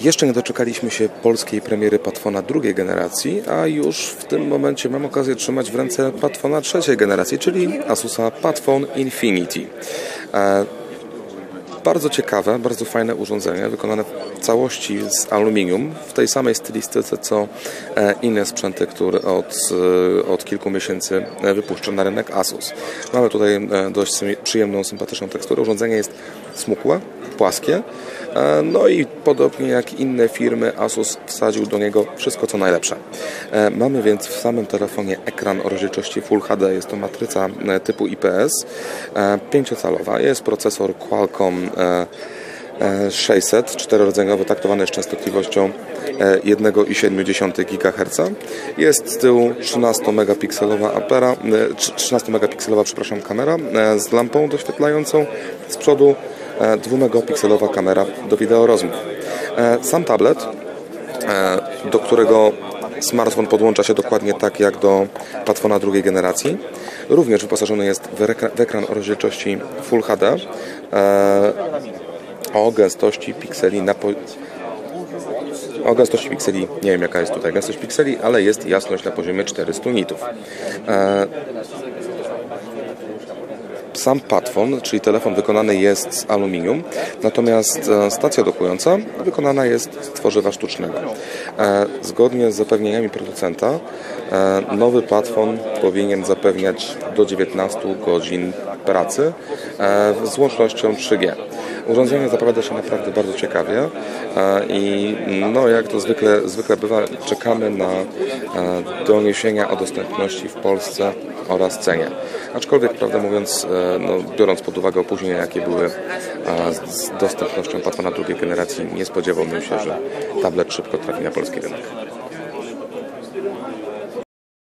Jeszcze nie doczekaliśmy się polskiej premiery Patfona drugiej generacji, a już w tym momencie mam okazję trzymać w ręce Patfona trzeciej generacji, czyli Asusa Patfone Infinity. Bardzo ciekawe, bardzo fajne urządzenie, wykonane w całości z aluminium, w tej samej stylistyce co e, inne sprzęty, które od, e, od kilku miesięcy e, wypuszcza na rynek Asus. Mamy tutaj dość przyjemną, sympatyczną teksturę. Urządzenie jest smukłe, płaskie, no i podobnie jak inne firmy, Asus wsadził do niego wszystko co najlepsze. Mamy więc w samym telefonie ekran o rozdzielczości Full HD, jest to matryca typu IPS, 5-calowa, jest procesor Qualcomm 600, czterordzeniowy, taktowany z częstotliwością 1,7 GHz. Jest z tyłu 13 megapikselowa apera, 13 megapikselowa, przepraszam, kamera z lampą doświetlającą z przodu 2-megapikselowa kamera do wideo rozmów. Sam tablet, do którego smartfon podłącza się dokładnie tak jak do Patfona drugiej generacji. Również wyposażony jest w ekran o rozdzielczości Full HD o gęstości pikseli na po... o gęstości pikseli, nie wiem jaka jest tutaj gęstość pikseli, ale jest jasność na poziomie 400 nitów. Sam patfon, czyli telefon wykonany jest z aluminium, natomiast e, stacja dokująca wykonana jest z tworzywa sztucznego. E, zgodnie z zapewnieniami producenta, e, nowy patfon powinien zapewniać do 19 godzin pracy z łącznością 3G. Urządzenie zapowiada się naprawdę bardzo ciekawie i no, jak to zwykle, zwykle bywa, czekamy na doniesienia o dostępności w Polsce oraz cenie. Aczkolwiek, prawdę mówiąc, no, biorąc pod uwagę opóźnienia, jakie były z dostępnością Patfona drugiej generacji, nie spodziewałbym się, że tablet szybko trafi na polski rynek.